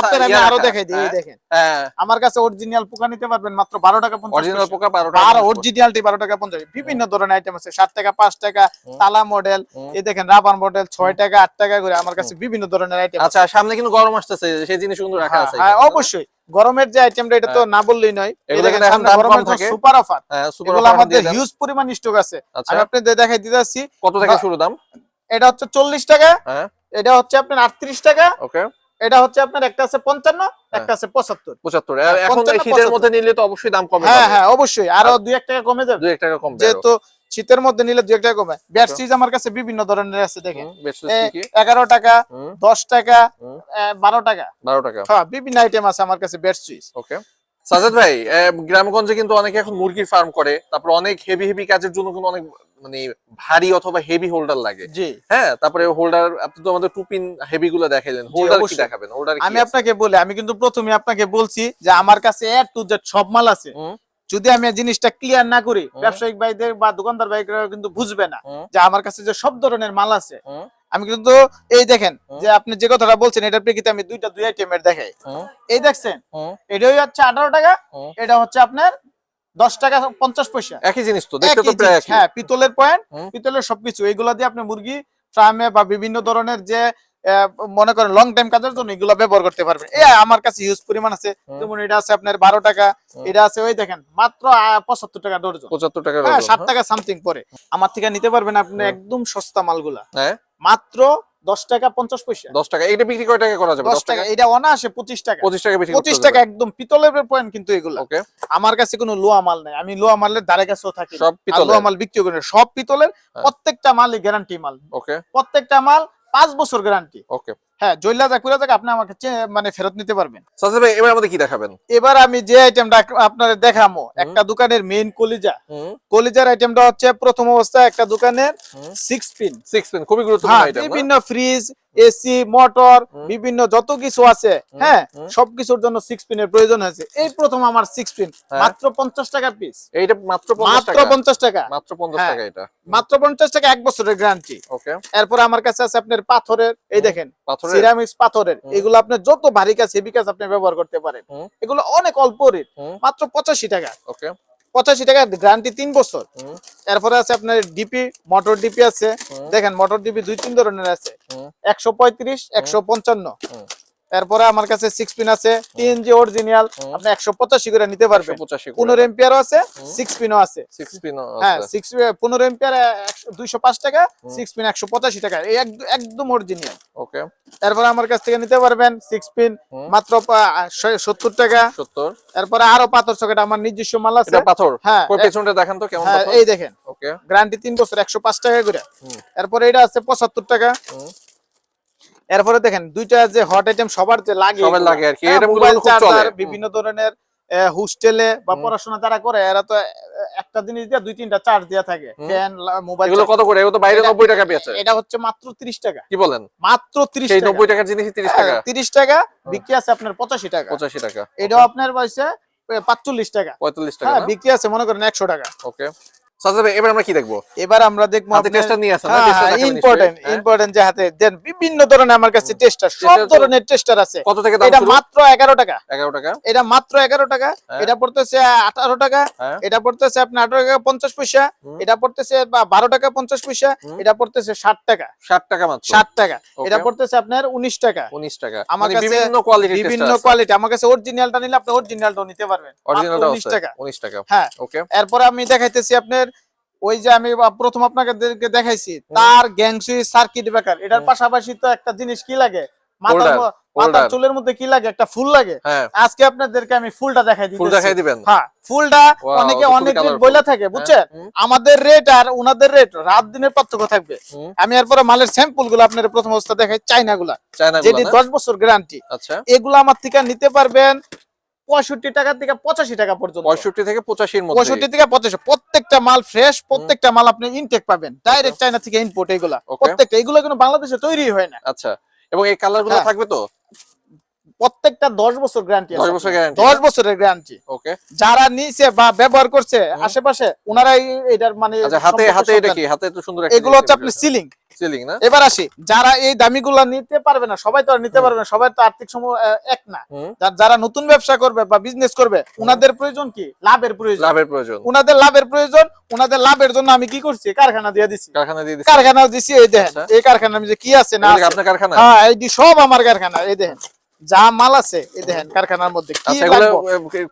আপনার আমি আরও দেখাই দিই হ্যাঁ দেখেন। হ্যাঁ। আমার কাছে অরিজিনাল পোকা নিতে পারবেন মাত্র বারো টাকা পঞ্চাশ অরিজিনাল পোকা বারো টাকা বারো অরিজিনালটি বারো টাকা পঞ্চাশ। বিভিন্ন ধরনের আইটেম আছে। ষাট টাকা পাঁচ টাকা তালা মডেল এই দেখেন রাবার মডেল ছয় টাকা আট টাকা করে। আমার কাছে বিভিন্ন ধরনের আইটেম আচ্ছা সামনে কিন্তু গরম আসতেছে সেই জিনিস কিন্তু রাখা আছে হ্যাঁ অবশ্যই। গরমের যে আইটেমটা এটা তো না বললেই নয়। সুপার অফার হ্যাঁ আমাদের হিউজ পরিমাণ স্টক আছে। আচ্ছা। আমি আপনাদের দেখাই দিতেছি কত থেকে শুরু দাম? এটা হচ্ছে চল্লিশ টাকা। হ্যাঁ। এটা হচ্ছে আপনার আটত্রিশ টাকা। ওকে। এটা হচ্ছে আপনার একটা আছে পঞ্চান্ন একটা আছে পঁচাত্তর। পঁচাত্তর। হ্যাঁ, এখন শীতের মধ্যে নিলে তো অবশ্যই দাম কমে হ্যাঁ হ্যাঁ অবশ্যই। আরও দুই এক টাকা কমে যাবে। দুই এক টাকা কম যেহেতু শীতের মধ্যে নিলে দুই এক টাকা কমে। ব্যাট সিজ আমার কাছে বিভিন্ন ধরনের আছে দেখেন। এগারো টাকা দশ টাকা। বারো টাকা। বারো টাকা। হ্যাঁ বিভিন্ন আইটেম আছে আমার কাছে সুইচ ওকে। সাজাদ ভাই গ্রামগঞ্জে কিন্তু অনেকে এখন মুরগির ফার্ম করে তারপর অনেক হেভি হেভি কাজের জন্য কিন্তু অনেক মানে ভারী অথবা হেভি হোল্ডার লাগে। জি। হ্যাঁ তারপরে হোল্ডার আপনি তো আমাদের টুপিন হেভি গুলো দেখাইলেন হোল্ডার কি দেখাবেন? হোল্ডার আমি আপনাকে বলি আমি কিন্তু প্রথমে আপনাকে বলছি যে আমার কাছে এ টু জেড সব মাল আছে। যদি আমি জিনিসটা ক্লিয়ার না করি। ব্যবসায়িক ভাইদের বা দোকানদার ভাইরা কিন্তু বুঝবে না যে আমার কাছে যে সব ধরনের মাল আছে। আমি কিন্তু এই দেখেন যে আপনি যে কথাটা বলছেন এটার প্রেক্ষিতে আমি দুইটা দুই আইটেম এর দেখাই। এই দেখছেন? এটাই হচ্ছে আঠারো টাকা এটা হচ্ছে আপনার দশ টাকা পঞ্চাশ পয়সা। একই জিনিস তো দেখতে তো প্রায় হ্যাঁ পিতলের পয়েন্ট পিতলের সবকিছু। এগুলা দিয়ে আপনি মুরগি ফার্মে বা বিভিন্ন ধরনের যে মনে করেন লং টাইম কাজের জন্য এগুলো ব্যবহার করতে পারবেন। এ আমার কাছে ইউজ পরিমাণ আছে। যেমন এটা আছে আপনার বারো টাকা এটা আছে ওই দেখেন মাত্র পঁচাত্তর টাকা ডর্জন। পঁচাত্তর টাকা হ্যাঁ ষাট হ্যাঁ? টাকা সামথিং পরে। আমার থেকে নিতে পারবেন আপনি একদম সস্তা মালগুলা। হ্যাঁ। মাত্র দশ টাকা পঞ্চাশ পয়সা। দশ টাকা এটা বিক্রি কয় টাকা করা যাবে? দশ টাকা? এটা অনায়াসে পঁচিশ টাকা। পঁচিশ টাকা পঁচিশ টাকা একদম পিতলের পয়েন্ট কিন্তু এগুলো। ওকে আমার কাছে কোনো লোয়া মাল নাই। আমি লোয়া মালের ধারে কাছেও থাকি সব লোয়া মাল বিক্রি করি সব পিতলের হ্যাঁ। প্রত্যেকটা মালই গ্যারান্টি মাল। ওকে প্রত্যেকটা মাল পাঁচ বছর গ্যারান্টি ওকে হ্যাঁ জৈলা আপনি মানে ফেরত নিতে পারবেন। সাজাদ ভাই এবার আমাদের কি দেখাবেন? এবার আমি যে আইটেমটা আপনার দেখামো একটা দোকানের মেইন কলিজা। কলিজার আইটেমটা হচ্ছে প্রথম অবস্থায় একটা দোকানের পিন পিন খুবই গুরুত্বপূর্ণ হ্যাঁ আইটেম বিভিন্ন ফ্রিজ এসি মোটর বিভিন্ন যত কিছু আছে হ্যাঁ সবকিছুর জন্য সিক্স পিনের প্রয়োজন হয়েছে। এই প্রথম আমার সিক্স পিন হ্যাঁ। মাত্র পঞ্চাশ টাকা পিস এইটা মাত্র মাত্র পঞ্চাশ টাকা। মাত্র পঞ্চাশ হ্যাঁ। টাকা এটা। মাত্র পঞ্চাশ টাকা এক বছরের গ্যারান্টি ওকে এরপর আমার কাছে আছে আপনার পাথরের এই দেখেন পাথরের। সিরামিক্স পাথরের। হুম। এগুলো আপনার যত ভারী কাজ হেভি কাজ আপনি ব্যবহার করতে পারেন। এগুলো অনেক অল্প রেট মাত্র পঁচাশি টাকা। ওকে পঁচাশি টাকা গ্যারান্টি তিন বছর। এরপরে আছে আপনার ডিপি মোটর ডিপি আছে। দেখেন মোটর ডিপি দুই তিন ধরনের আছে। একশো পঁয়ত্রিশ একশো পঞ্চান্ন। এরপরে আমার কাছে সিক্স পিন আছে টিএনজি অরিজিনাল আপনি একশো পঁচাশি করে নিতে পারবেন। পনেরো এম্পিয়ারও আছে। সিক্স পিনও আছে। সিক্স হ্যাঁ সিক্স পনেরো এম্পিয়ার দুইশো পাঁচ টাকা সিক্স পিন একশো পঁচাশি টাকা। এই একদম অরিজিনাল ওকে। এরপরে আমার কাছ থেকে নিতে পারবেন সিক্স পিন মাত্র সত্তর টাকা। সত্তর। এরপরে আরও পাথর সকেট আমার নিজস্ব মাল আছে। পাথর? হ্যাঁ পেছনটা দেখান তো কেমন হ্যাঁ এই দেখেন। ওকে। গ্যারান্টি তিন বছর একশো পাঁচ টাকা করে। এরপরে এটা আছে পঁচাত্তর টাকা। এরপরে দেখেন দুইটা যে হট আইটেম সবার যে লাগে সবার লাগে আর কি। হ্যাঁ, এটা মোবাইল চার্জার বিভিন্ন ধরনের হোস্টেলে বা পড়াশোনা যারা করে এরা তো একটা জিনিস দিয়ে দুই তিনটা চার্জ দেওয়া থাকে। ফ্যান মোবাইল এগুলো কত করে? এগুলো তো বাইরে এটা- নব্বই টাকা পেয়েছে এটা হচ্ছে মাত্র তিরিশ টাকা। কি বলেন? মাত্র তিরিশ সেই টাকা। নব্বই টাকার জিনিস তিরিশ টাকা। তিরিশ টাকা বিক্রি আছে আপনার পঁচাশি টাকা। পঁচাশি টাকা। এটাও আপনার পয়সা পাঁচচল্লিশ টাকা। পঁয়তাল্লিশ টাকা হ্যাঁ বিক্রি আছে মনে করেন একশো টাকা। ওকে। এবার আমরা কি দেখব? এবার আমরা দেখব টেস্টার নিয়ে আসেন না? টেস্টার দেখাবেন ইম্পর্টেন্ট? ইম্পর্টেন্ট যে হাতে দেন বিভিন্ন ধরনের আমার কাছে টেস্টার সব ধরনের টেস্টার আছে। কত থেকে দাম এটা মাত্র এগারো টাকা। টাকা। এটা মাত্র এগারো টাকা। হ্যাঁ। এটা পড়তেছে আঠারো টাকা। এটা পড়তেছে আপনার আঠারো টাকা পঞ্চাশ পয়সা। এটা পড়তেছে বা বারো টাকা পঞ্চাশ পয়সা। এটা পড়তেছে ষাট টাকা। ষাট টাকা মাত্র। ষাট টাকা। এটা পড়তেছে আপনার উনিশ টাকা। উনিশ টাকা। আমার মানে কাছে বিভিন্ন কোয়ালিটির বিভিন্ন কোয়ালিটি আমার কাছে অরিজিনালটা নিলে আপনি অরিজিনালটাও নিতে পারবেন। অরিজিনালটা টাকা। হ্যাঁ। ওকে এরপরে আমি দেখাইতেছি আপনার ওই যে আমি প্রথম আপনাকে দেখাইছি তার গ্যাংসুই সার্কিট ব্রেকার এটার পাশাপাশি তো একটা জিনিস কি লাগে? মাথার মাথার চুলের মধ্যে কি লাগে? একটা ফুল লাগে। হ্যাঁ। আজকে আপনাদেরকে আমি ফুলটা দেখাই দিই ফুল দেখাই দিবেন। হ্যাঁ ফুলটা অনেকে অনেক বইলা থাকে বুঝছেন? আমাদের রেট আর উনাদের রেট রাত দিনের পার্থক্য থাকবে। আমি এরপরে মালের স্যাম্পলগুলো আপনার প্রথম অবস্থা দেখাই চাইনা গুলা যেটি দশ বছর গ্যারান্টি আচ্ছা। এগুলো আমার থেকে নিতে পারবেন পঁয়ষট্টি টাকা থেকে পঁচাশি টাকা পর্যন্ত। পঁয়ষট্টি থেকে পঁচাশির মধ্যে পঁয়ষট্টি থেকে পঁচাশি। প্রত্যেকটা মাল ফ্রেশ প্রত্যেকটা মাল আপনি ইনটেক পাবেন। ডাইরেক্ট চাইনা থেকে ইম্পোর্ট এগুলা Okay. প্রত্যেকটা এগুলো কিন্তু বাংলাদেশে তৈরি হয় না। আচ্ছা। এবং এই কালারগুলো হ্যাঁ। থাকবে তো? প্রত্যেকটা দশ বছর গ্যারান্টি দশ বছর গ্যারান্টি দশ বছরের গ্যারান্টি ওকে যারা নিছে বা ব্যবহার করছে আশেপাশে ওনারাই এটার মানে আচ্ছা হাতে হাতে এটা কি? হাতে তো সুন্দর এগুলো হচ্ছে আপনার সিলিং সিলিং না? এবার আসি যারা এই দামিগুলা নিতে পারবে না সবাই তো আর নিতে পারবে না সবাই তো আর্থিক এক না। যারা নতুন ব্যবসা করবে বা বিজনেস করবে উনাদের প্রয়োজন কি? লাভের প্রয়োজন। লাভের প্রয়োজন। উনাদের লাভের প্রয়োজন উনাদের লাভের জন্য আমি কি করছি? কারখানা দিয়ে দিছি। কারখানা দিয়ে দিচ্ছি কারখানা দিছি এই দেখেন আচ্ছা। এই কারখানা যে কি আছে না আপনার কারখানা? হ্যাঁ এইটি সব আমার কারখানা এই দেখেন। যা মাল আছে এই দেখেন কারখানার মধ্যে কি আচ্ছা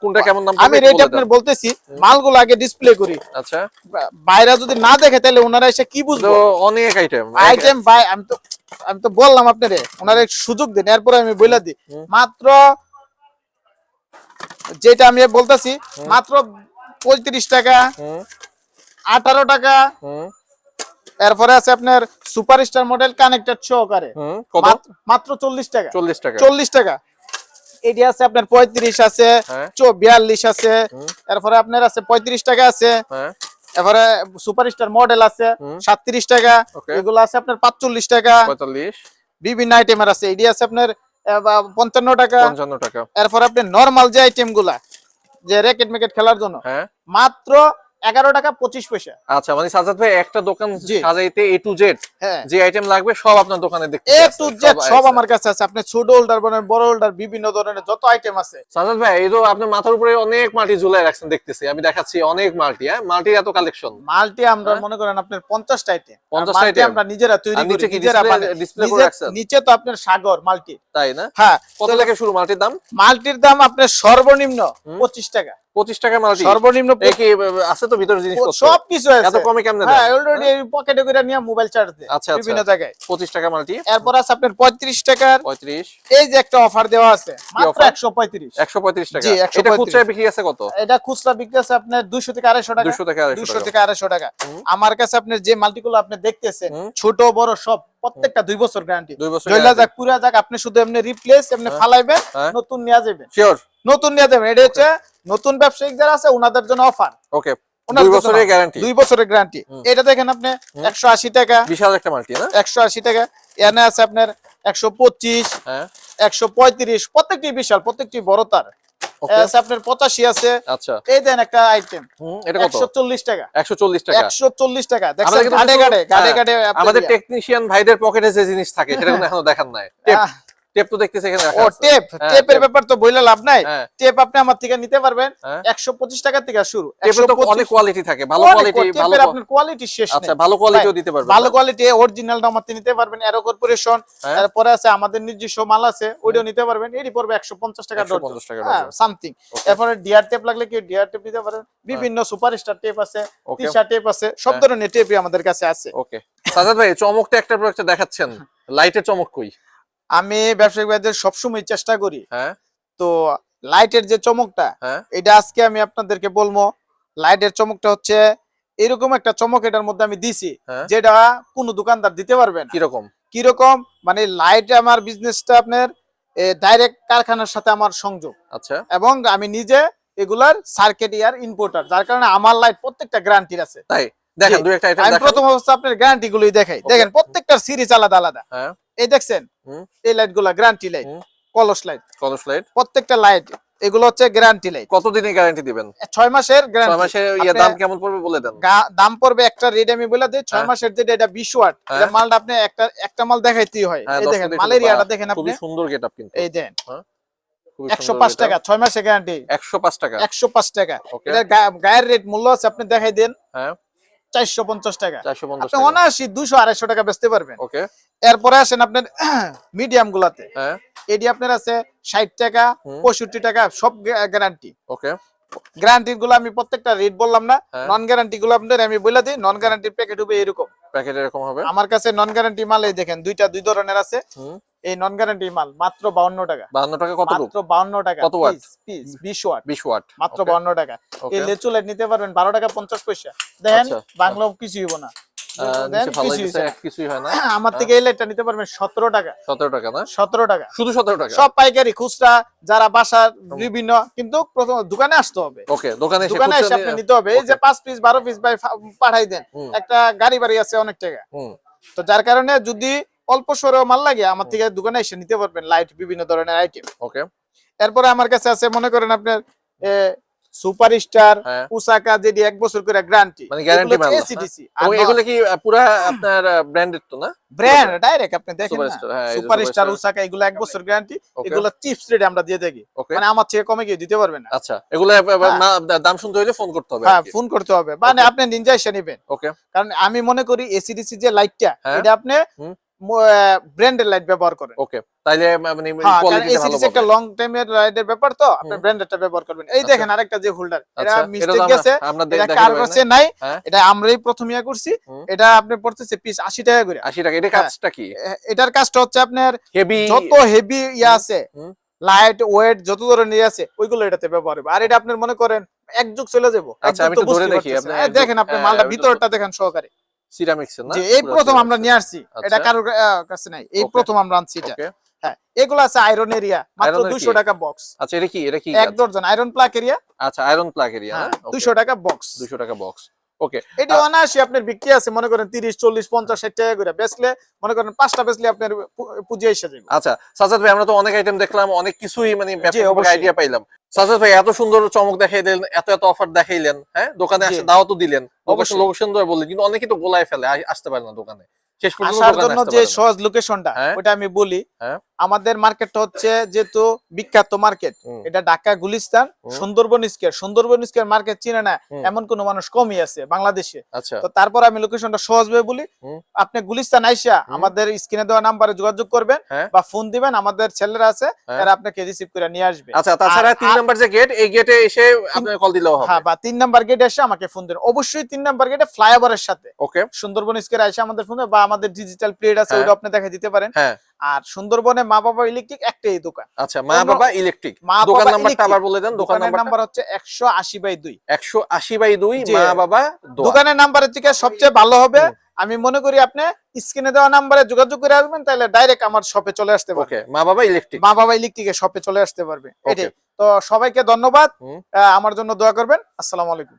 কোনটা কেমন দাম আমি রেট আপনার বলতেছি মালগুলো আগে ডিসপ্লে করি। আচ্ছা। বাইরে যদি না দেখে তাহলে ওনারা এসে কি বুঝব? অনেক আইটেম আইটেম বাই আমি তো আমি তো বললাম আপনারে ওনারা সুযোগ দিন এরপরে আমি বইলা দিই। মাত্র যেটা আমি বলতেছি মাত্র পঁয়ত্রিশ টাকা আঠারো টাকা এরপরে আছে আপনার সুপারস্টার মডেল কানেক্টেড সহকারে। মাত্র- চল্লিশ টাকা। চল্লিশ টাকা। চল্লিশ টাকা। এটি আছে আপনার পঁয়ত্রিশ আছে হ্যাঁ। বিয়াল্লিশ আছে। এরপরে আপনার আছে পঁয়ত্রিশ টাকা আছে। হ্যাঁ। সুপারস্টার মডেল আছে সাতত্রিশ টাকা। এগুলো আছে আপনার পাঁচচল্লিশ টাকা। বিভিন্ন আইটেমের আছে। এটি আছে আপনার পঞ্চান্ন টাকা। পঞ্চান্ন টাকা। এরপর আপনি নর্মাল যে আইটেমগুলা যে রেকেট মেকেট খেলার জন্য হ্যাঁ। মাত্র এগারো টাকা পঁচিশ পয়সা। আচ্ছা মানে সাজাদ ভাই একটা দোকান সাজাইতে এ টু জেড যে আইটেম লাগবে সব আপনার দোকানে দেখতে এ টু জেড সব আমার কাছে আছে। আপনি ছোট হোল্ডার বলেন বড় হোল্ডার বিভিন্ন ধরনের যত আইটেম আছে। সাজাদ ভাই এই তো আপনার মাথার উপরে অনেক মাল্টি ঝুলাই রাখছেন দেখতেছি। আমি দেখাচ্ছি অনেক মাল্টি হ্যাঁ? মাল্টির এত কালেকশন মাল্টি আমরা হ্যাঁ? মনে করেন আপনার পঞ্চাশটা আইটেম 50 মাল্টি item? আমরা নিজেরা তৈরি করি নিজেরা ডিসপ্লে করে রাখছেন? নিচে তো আপনার সাগর মাল্টি তাই না? হ্যাঁ কত থেকে শুরু মাল্টির দাম? মাল্টির দাম আপনার সর্বনিম্ন হুম। পঁচিশ টাকা। পঁচিশ টাকা মাল্টি সর্বনিম্ন কি আছে তো ভিতরে জিনিস সব কিছু এত আছে কমে কেমনে হ্যাঁ অলরেডি পকেটে করে নিয়ে মোবাইল চার্জ দেয় আচ্ছা, আচ্ছা। বিভিন্ন জায়গায়। পঁচিশ টাকা মাল্টি এরপর আছে আপনার পঁয়ত্রিশ টাকার। পঁয়ত্রিশ। এই যে একটা অফার দেওয়া আছে মাত্র offer? একশো পঁয়ত্রিশ। একশো পঁয়ত্রিশ টাকা। জি, এটা খুচরা বিক্রি আছে কত? এটা খুচরা বিক্রি আছে আপনার দুইশো থেকে আড়াইশো টাকা। দুশো টাকা আড়াইশো দুইশো টাকা। থেকে আড়াইশো টাকা। আমার কাছে আপনার যে মাল্টিগুলো আপনি দেখতেছেন ছোট বড় সব প্রত্যেকটা দুই বছর গ্যারান্টি দুই বছর জয়লা যাক পুরা যাক আপনি শুধু এমনি রিপ্লেস এমনি হ্যাঁ। ফালাইবেন হ্যাঁ। নতুন নিয়ে যাবেন। শিওর নতুন নিয়ে যাবেন। এটা হচ্ছে নতুন ব্যবসায়িক যারা আছে ওনাদের জন্য অফার ওকে দুই বছরের গ্যারান্টি দুই বছরের গ্যারান্টি এটা দেখেন আপনি হুম। একশো আশি টাকা। বিশাল একটা মাল্টি না? একশো আশি টাকা। এনে আছে আপনার একশো পঁচিশ হ্যাঁ। একশো পঁয়ত্রিশ প্রত্যেকটি বিশাল প্রত্যেকটি বড় তার। আছে আপনার পঁচাশি আছে। আচ্ছা। এই দেন একটা আইটেম এটা কত? একশো চল্লিশ টাকা। একশো চল্লিশ টাকা। একশো চল্লিশ টাকা। আমাদের দেখছেন গাড়ে গাড়ে গাড়ে গাড়ে আমাদের টেকনিশিয়ান ভাইদের পকেটে যে জিনিস থাকে সেটা কিন্তু এখনও দেখান নাই। টেপ তো দেখতেছি এখানে ও টেপ হ্যাঁ, টেপের ব্যাপার তো বইলে লাভ নাই। হ্যাঁ। টেপ আপনি আমার থেকে নিতে পারবেন। হ্যাঁ। একশো পঁচিশ টাকা থেকে শুরু। তো অনেক কোয়ালিটি থাকে ভালো কোয়ালিটি টেপের ভালো আপনার কোয়ালিটি শেষ আচ্ছা ভালো কোয়ালিটিও দিতে পারবেন। ভালো কোয়ালিটি অরিজিনালটা আমাদের নিতে পারবেন। এরো কর্পোরেশন হ্যাঁ। তারপরে আছে আমাদের নিজস্ব মাল আছে ওইটাও নিতে পারবেন। এটি পড়বে একশো পঞ্চাশ টাকা 150 টাকা হ্যাঁ ডজন। সামথিং এরপরে ডিআর টেপ লাগলে কি ডিআর টেপ নিতে পারেন? বিভিন্ন সুপারস্টার টেপ আছে তিশা টেপ আছে সব হ্যাঁ। ধরনের টেপই আমাদের কাছে আছে। ওকে সাজাদ ভাই চমকটা একটা প্রোডাক্টে দেখাচ্ছেন। লাইটের চমক কই? আমি ব্যবসায়িক ভাইদের সবসময় চেষ্টা করি। হ্যাঁ। তো লাইটের যে চমকটা হ্যাঁ। এটা আজকে আমি আপনাদেরকে বলব। লাইটের চমকটা হচ্ছে এরকম একটা চমক এটার মধ্যে আমি দিছি হ্যাঁ। যেটা কোনো দোকানদার দিতে পারবে না। কীরকম? কীরকম? মানে লাইট আমার বিজনেসটা আপনার ডাইরেক্ট কারখানার সাথে আমার সংযোগ। আচ্ছা। এবং আমি নিজে এগুলার সার্কিট ইয়ার ইম্পোর্টার যার কারণে আমার লাইট প্রত্যেকটা গ্যারান্টির আছে। তাই? দেখেন দুই একটা আইটেম আমি প্রথম অবস্থা আপনার গ্যারান্টি গুলোই দেখাই দেখেন প্রত্যেকটার সিরিজ আলাদা আলাদা। হ্যাঁ। এই দেখছেন? এই লাইটগুলা গ্যারান্টি লাইট কলস লাইট কলস লাইট প্রত্যেকটা লাইট এগুলো হচ্ছে গ্যারান্টি লাইট কতদিনের গ্যারান্টি দিবেন? ছয় মাসের ছয় গ্যারান্টি মাসের ইয়ে দাম কেমন পড়বে বলে দেন। দাম পড়বে একটা রেট আমি বলে দিই ছয় হ্যাঁ। মাসের যেটা এটা বিশ ওয়াট হ্যাঁ। এটা মালটা আপনি একটা একটা মাল দেখাইতেই হয়। হ্যাঁ, এই দেখেন মিনিট মালের ইয়াটা দেখেন আপনি। খুবই সুন্দর গেটআপ কিন্তু। এই দেন। খুবই একশো সুন্দর পাঁচ getup। টাকা ছয় মাসের গ্যারান্টি একশো পাঁচ টাকা। একশো পাঁচ টাকা। ওকে এটার গায়ের রেট মূল্য আছে আপনি দেখাই দেন। হ্যাঁ। চারশো পঞ্চাশ টাকা। আপনি অনায়াসি দুশো আড়াইশো টাকা বেচতে পারবেন। ওকে। এরপরে আসেন আপনার মিডিয়াম গুলাতে হ্যাঁ। এটি আপনার আছে ষাট টাকা পঁয়ষট্টি টাকা সব গ্যারান্টি ওকে। গ্যারান্টি গুলো আমি প্রত্যেকটা রেট বললাম না। নন গ্যারান্টি গুলো আপনার আমি বলে দিই নন গ্যারান্টির প্যাকেট হবে এরকম। প্যাকেট এরকম হবে? আমার কাছে নন গ্যারান্টি মাল এই দেখেন দুইটা দুই ধরনের আছে। এই নন গ্যারান্টি মাল মাত্র বাউন্ন টাকা। বাহান্ন টাকা কত মাত্র বাউন্ন টাকা। কত watt? পিস বিশ ওয়াট। বিশ ওয়াট মাত্র Okay. বাউন্ন টাকা। এই লেচু লাইট নিতে পারবেন বারো টাকা পঞ্চাশ পয়সা। দেখেন আচ্ছা। বাংলা কিছুই হইব না। দেন, নিচে ভালো কিছুই দিছে, হইছে না। এক কিছুই না। আমার থেকে এই লাইটটা নিতে পারবেন সতেরো টাকা। সতেরো টাকা না? সতেরো টাকা। শুধু সতেরো টাকা? সব পাইকারি খুচরা যারা বাসার বিভিন্ন কিন্তু প্রথম দোকানে আসতে হবে। ওকে দোকানে দোকানে এসে আপনি নিতে হবে। এই যে পাঁচ পিস বারো পিস পাঠাই দেন। একটা গাড়ি বাড়ি আছে অনেক টাকা। তো যার কারণে যদি অল্প সরেও মাল লাগে আমার থেকে দোকানে এসে নিতে পারবেন লাইট বিভিন্ন ধরনের আইটেম ওকে এরপরে আমার কাছে আছে মনে করেন আপনার সুপার স্টার হ্যাঁ। উসাকা যেটি এক বছর করে গ্যারান্টি মানে এসিডিসি এগুলো কি পুরা আপনার ব্র্যান্ডেড তো না? ব্র্যান্ড ডাইরেক্ট আপনি দেখেন সুপার স্টার। উসাকা এগুলো এক বছর গ্যারান্টি এগুলো চিপস রেটে আমরা দিয়ে থাকি। মানে আমার থেকে কমে গিয়ে দিতে পারবে না। আচ্ছা এগুলো হ্যাঁ। দাম শুনতে হইলে ফোন করতে হবে হ্যাঁ ফোন করতে হবে। মানে আপনি নিনজা এসে নেবেন। ওকে কারণ আমি মনে করি এসিডিসি যে লাইটটা হ্যাঁ। এটা আপনি। ব্র্যান্ডের লাইট ব্যবহার করেন। ওকে তাইলে মানে হ্যাঁ কোয়ালিটি ভালো একটা লং টাইমের লাইটের ব্যাপার তো আপনি। ব্র্যান্ডেরটা ব্যবহার করবেন। এই আচ্ছা। দেখেন আরেকটা যে হোল্ডার এটা আচ্ছা মিস্টেক গেছে এটা কার কাছে নাই হ্যাঁ। এটা আমরাই করছি এটা আপনি পড়তেছে পিস আশি টাকা করে। আশি টাকা এটা হ্যাঁ। কাজটা কি? এটার কাজটা হচ্ছে আপনার হেভি যত হেভি ইয়া আছে লাইট ওয়েট যত ধরনের আছে ওইগুলো এটাতে ব্যবহার হবে। আর এটা আপনার মনে করেন এক যুগ চলে যাব আচ্ছা, আমি তো ধরে দেখি, আপনি দেখেন আপনি হ্যাঁ, মালটা ভিতরটা দেখেন সহকারে। সিরামিক্স না? এই প্রথম আমরা নিয়ে আসছি। এটা আচ্ছা। কারোর কাছে নাই। এই প্রথম আমরা আনছি এটা। হ্যাঁ এগুলো আছে আয়রন এরিয়া মাত্র Iron এর দুইশো কি? টাকা বক্স আচ্ছা এটা কি? এটা কি এক দর্জন আয়রন প্লাক এরিয়া আচ্ছা আয়রন প্লাক এরিয়া হ্যাঁ না দুইশো টাকা বক্স দুশো টাকা বক্স ওকে এটা অনায়াসি আপনার বিক্রি আছে মনে করেন তিরিশ চল্লিশ পঞ্চাশ ষাট টাকা করে। বেচলে মনে করেন পাঁচটা বেচলে আপনার পুঁজি এসে যাবে। আচ্ছা সাজাদ ভাই আমরা তো অনেক আইটেম দেখলাম অনেক কিছুই মানে আইডিয়া পাইলাম। সাজাদ ভাই এত সুন্দর চমক দেখাইলেন এত এত অফার দেখাইলেন হ্যাঁ? দোকানে। আসে দাওয়াতও দিলেন। অবশ্যই। লোকেশন ধরে বললেন কিন্তু অনেকেই তো গোলায় ফেলে আসতে পারে না দোকানে। শেষ পর্যন্ত যে সহজ লোকেশনটা হ্যাঁ। ওটা আমি বলি হ্যাঁ। আমাদের মার্কেটটা হচ্ছে যেহেতু বিখ্যাত মার্কেট এটা Dhaka Gulistan Sundarban square. Sundarban square market চিনে না এমন কোন মানুষ কমই আছে বাংলাদেশে। আচ্ছা। তো তারপর আমি লোকেশনটা সহজভাবে বলি। আপনি গুলিস্তান আইসা আমাদের স্ক্রিনে দেওয়া নাম্বারে যোগাযোগ করবেন হ্যাঁ। বা ফোন দিবেন আমাদের ছেলেরা আছে হ্যাঁ। তারা আপনাকে রিসিভ করে নিয়ে আসবে। আচ্ছা তাছাড়া তিন নাম্বার যে গেট এই গেটে এসে আপনি কল দিলেও হবে। হ্যাঁ বা তিন নাম্বার গেটে এসে আমাকে ফোন দিন অবশ্যই তিন নাম্বার গেটে ফ্লাইওভারের সাথে। ওকে সুন্দরবন স্কয়ার আইসা আমাদের ফোনে বা আমাদের ডিজিটাল প্লেট আছে হ্যাঁ। ওটা আপনি দেখে দিতে পারেন। হ্যাঁ। আর সুন্দরবনে মা বাবা ইলেকট্রিক একটাই দোকান। আচ্ছা মা বাবা ইলেকট্রিক। দোকান নাম্বারটা আবার বলে দেন দোকান নাম্বার হচ্ছে একশো আশি বাই দুই। একশো আশি বাই দুই জি। মা বাবা দোকানের নাম্বারের থেকে সবচেয়ে ভালো হবে। আমি মনে করি আপনি স্ক্রিনে দেওয়া নাম্বারে যোগাযোগ করে আসবেন তাহলে ডাইরেক্ট আমার শপে চলে আসতে পারবে। ওকে মা বাবা ইলেকট্রিক। মা বাবা ইলেকট্রিকের শপে চলে আসতে পারবে। এটাই। তো সবাইকে ধন্যবাদ। আমার জন্য দোয়া করবেন। আসসালামু আলাইকুম।